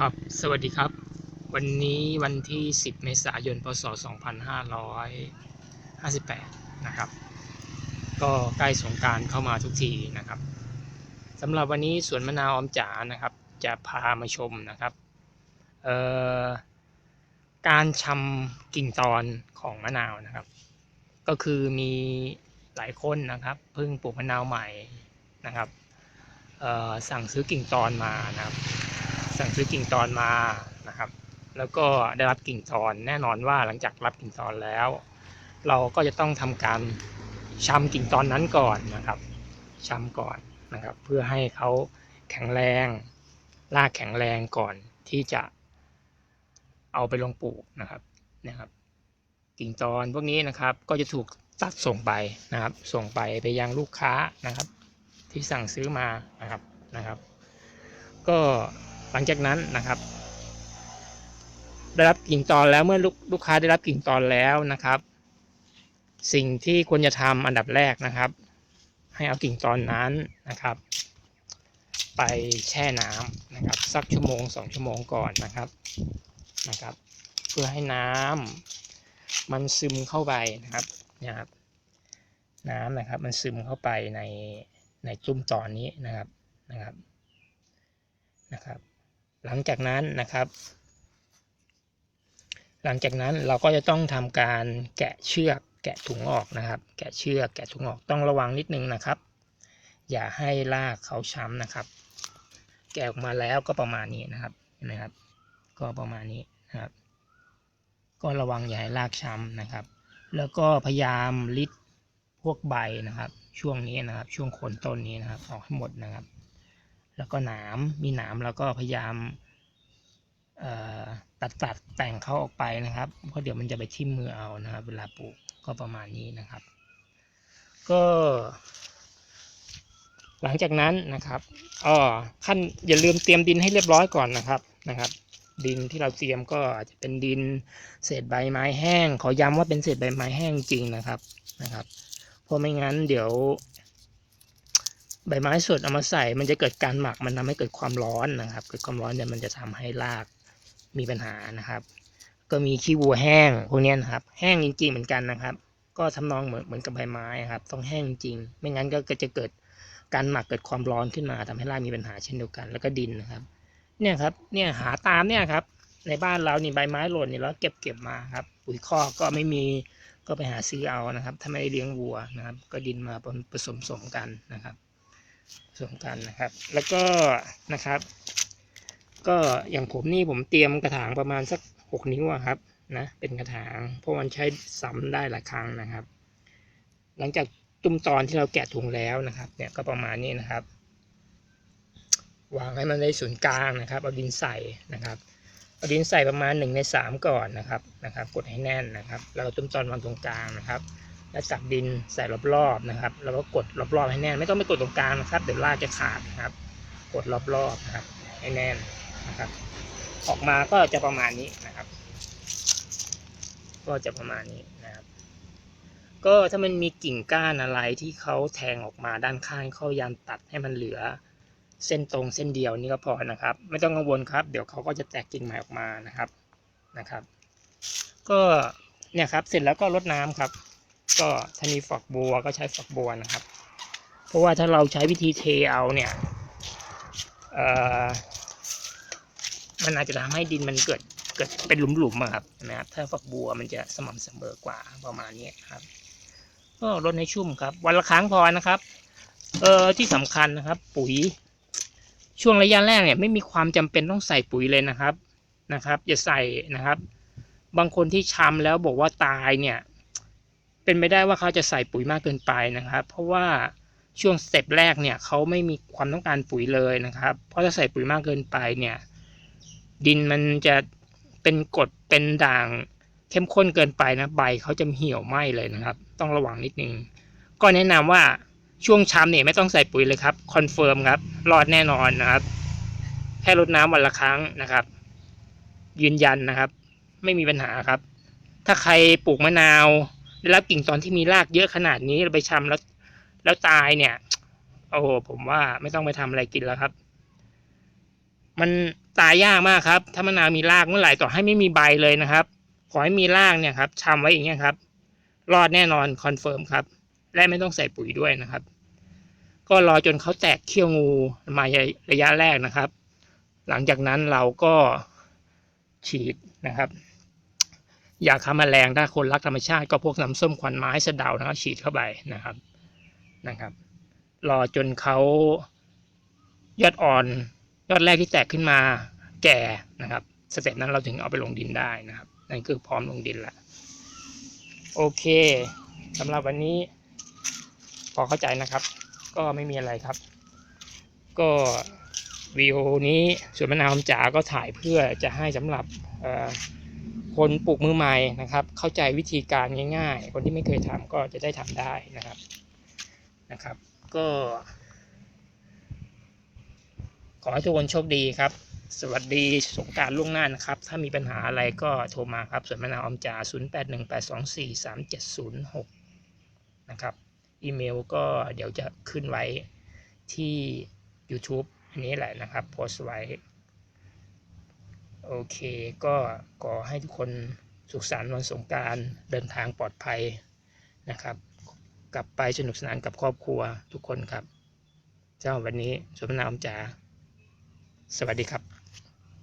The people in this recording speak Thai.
ครับ สวัสดีครับ วันนี้วันที่ 10 เมษายน พศ 2558 นะครับ ก็ใกล้สงการเข้ามาทุกทีนะครับสำหรับวันนี้สวนมะนาวอมจ๋านะครับ จะพามาชมนะครับเอ่อการชำกิ่งตอนของมะนาวนะครับ ก็คือมีหลายคนนะครับเพิ่งปลูกมะนาวใหม่นะครับเอ่อสั่งซื้อกิ่งตอนมานะครับ สั่งซื้อกิ่งตอนมานะครับ แล้วก็ได้รับกิ่งตอนแน่นอนว่าหลังจากรับกิ่งตอนแล้ว เราก็จะต้องทำการชำกิ่งตอนนั้นก่อนนะครับชำก่อนนะครับ เพื่อให้เขาแข็งแรงรากแข็งแรงก่อนที่จะเอาไปลงปลูกนะครับนะครับ กิ่งตอนพวกนี้นะครับก็จะถูกตัดส่งไปนะครับ ส่งไปไปยังลูกค้านะครับ ที่สั่งซื้อมานะครับนะครับ ก็ หลังจากนั้นนะครับ ได้รับกิ่งตอนแล้วเมื่อลูกลูกค้าได้รับกิ่งตอนแล้วนะครับ สิ่งที่ควรจะทำอันดับแรกนะครับ ให้เอากิ่งตอนนั้นนะครับ ไปแช่น้ำนะครับ สักชั่วโมงสองชั่วโมงก่อนนะครับนะครับ เพื่อให้น้ำมันซึมเข้าไปนะครับนี่ยครับ น้ำนะครับ มันซึมเข้าไปในในตุ้มตอนนี้นะครับนะครับนะครับ หลังจากนั้นนะครับ หลังจากนั้นเราก็จะต้องทำการแกะเชือกแกะถุงออกนะครับ แกะเชือกแกะถุงออกต้องระวังนิดนึงนะครับ อย่าให้รากเขาช้ำนะครับ แกะออกมาแล้วก็ประมาณนี้นะครับเห็นไหมครับ ก็ประมาณนี้นะครับ ก็ระวังอย่าให้รากช้ำนะครับ แล้วก็พยายามลิดพวกใบนะครับ ช่วงนี้นะครับ ช่วงโคนต้นนี้นะครับออกให้หมดนะครับ แล้วก็หนามมีหนามแล้วก็พยายามตัดตัดแต่งเขาออกไปนะครับเพราะเดี๋ยวมันจะไปทิ่มมือเอานะครับ เวลาปลูกก็ประมาณนี้นะครับ ก็ หลังจากนั้นนะครับอ๋อขั้นอย่าลืมเตรียมดินให้เรียบร้อยก่อนนะครับนะครับ ดินที่เราเตรียมก็อาจจะเป็นดินเศษใบไม้แห้ง ขอย้ำว่าเป็นเศษใบไม้แห้งจริงนะครับนะครับ เพราะไม่งั้นเดี๋ยว ใบไม้สดเอามาใส่ มันจะเกิดการหมักมันทำให้เกิดความร้อนนะครับ เกิดความร้อนเนี่ยมันจะทำให้รากมีปัญหานะครับ ก็มีขี้วัวแห้งพวกนี้นะครับ แห้งจริง ๆ เหมือนกันนะครับ ก็ทำนองเหมือนเหมือนกับใบไม้ครับ ต้องแห้งจริง ไม่งั้นก็จะเกิดการหมักเกิดความร้อนขึ้นมาทำให้รากมีปัญหาเช่นเดียวกัน แล้วก็ดินนะครับ เนี่ยครับ เนี่ยหาตามเนี่ยครับ ในบ้านเรานี่ใบไม้หล่นนี่แล้วเก็บเก็บมาครับ ปุ๋ยคอกก็ไม่มีก็ไปหาซื้อเอานะครับ ถ้าไม่ได้เลี้ยงวัวนะครับ ก็ดินมาผสมสมกันนะครับ ผสมกันนะครับ แล้วก็นะครับ ก็อย่างผมนี่ผมเตรียมกระถางประมาณสักหกนิ้วครับนะเป็นกระถางเพราะมันใช้ซ้ำได้หลายครั้งนะครับ หลังจากตุ้มตอนที่เราแกะถุงแล้วนะครับ เนี่ยก็ประมาณนี้นะครับ วางให้มันได้ศูนย์กลางนะครับเอาดินใส่นะครับเอาดินใส่ประมาณหนึ่งในสามก่อนนะครับนะครับ กดให้แน่นนะครับ แล้วตุ้มตอนวางตรงกลางนะครับ แล้วจับดินใส่รอบๆนะครับ แล้วก็กดรอบๆให้แน่น ไม่ต้องไปกดตรงกลางนะครับ เดี๋ยวรากจะขาดนะครับ กดรอบๆนะครับให้แน่นนะครับ ออกมาก็จะประมาณนี้นะครับ ก็จะประมาณนี้นะครับ ก็ถ้ามันมีกิ่งก้านอะไรที่เขาแทงออกมาด้านข้างเขายายามตัดให้มันเหลือ เส้นตรงเส้นเดียวนี่ก็พอนะครับ ไม่ต้องกังวลครับ เดี๋ยวเขาก็จะแตกกิ่งใหม่ออกมานะครับนะครับ ก็เนี่ยครับเสร็จแล้วก็รดน้ำครับ ก็ถ้ามีฝักบัวก็ใช้ฝักบัวนะครับ เพราะว่าถ้าเราใช้วิธีเทเอาเนี่ยเออมันอาจจะทำให้ดินมันเกิดเกิดเป็นหลุมๆอะครับนะครับ ถ้าฝักบัวมันจะสม่ำเสมอกว่าประมาณนี้ครับ ก็รดให้ชุ่มครับ วันละครั้งพอนะครับ เออที่สำคัญนะครับ ปุ๋ย ช่วงระยะแรกเนี่ยไม่มีความจำเป็นต้องใส่ปุ๋ยเลยนะครับนะครับอย่าใส่นะครับ บางคนที่ชำแล้วบอกว่าตายเนี่ย เป็นไม่ได้ว่าเขาจะใส่ปุ๋ยมากเกินไปนะครับ เพราะว่าช่วงสเต็ปแรกเนี่ยเขาไม่มีความต้องการปุ๋ยเลยนะครับ เพราะถ้าใส่ปุ๋ยมากเกินไปเนี่ยดินมันจะเป็นกรดเป็นด่างเข้มข้นเกินไปนะใบเขาจะเหี่ยวไหม้เลยนะครับ ต้องระวังนิดนึงก็แนะนำว่าช่วงชำเนี่ยไม่ต้องใส่ปุ๋ยเลยครับคอนเฟิร์มครับรอดแน่นอนนะครับ แค่รดน้ำวันละครั้งนะครับ ยืนยันนะครับ ไม่มีปัญหาครับ ถ้าใครปลูกมะนาว ได้รับกิ่งตอนที่มีรากเยอะขนาดนี้ไปชำแล้ว แล้วตายเนี่ย โอ้โหผมว่าไม่ต้องไปทำอะไรกินแล้วครับ มันตายยากมากครับ ถ้ามะนาวมีรากเมื่อไหร่ต่อให้ไม่มีใบเลยนะครับ ขอให้มีรากเนี่ยครับชำไว้อย่างเงี้ยครับ รอดแน่นอนคอนเฟิร์มครับ และไม่ต้องใส่ปุ๋ยด้วยนะครับ ก็รอจนเขาแตกเขี้ยวงูมาระยะแรกนะครับ หลังจากนั้นเราก็ฉีดนะครับ ยาฆ่าแมลงถ้าคนรักธรรมชาติก็พวกน้ำส้มควันไม้สะเดานะครับฉีดเข้าไปนะครับนะครับ รอจนเขายอดอ่อนยอดแรกที่แตกขึ้นมาแก่นะครับ สเต็ปนั้นเราถึงเอาไปลงดินได้นะครับ นั่นคือพร้อมลงดินละโอเคสำหรับวันนี้ พอเข้าใจนะครับ ก็ไม่มีอะไรครับ ก็วิวนี้สวนมะนาวจ๋าก็ถ่ายเพื่อจะให้สำหรับเอ่อ คนปลูกมือใหม่นะครับ เข้าใจวิธีการง่ายๆ คนที่ไม่เคยทำก็จะได้ทำได้นะครับนะครับ ก็ ขอให้ทุกคนโชคดีครับ สวัสดีสงการล่วงหน้านะครับ ถ้ามีปัญหาอะไรก็โทรมาครับส่วนมะนาวออมจ่า0818243706 นะครับ อีเมลก็เดี๋ยวจะขึ้นไว้ที่ YouTube อันนี้แหละนะครับ โพสต์ไว้ โอเค ก็ขอให้ทุกคนสุขสันต์วันสงการเดินทางปลอดภัยนะครับ กลับไปสนุกสนานกับครอบครัวทุกคนครับ เจ้าวันนี้สวนมนาวออมจ๋าสวัสดีครับ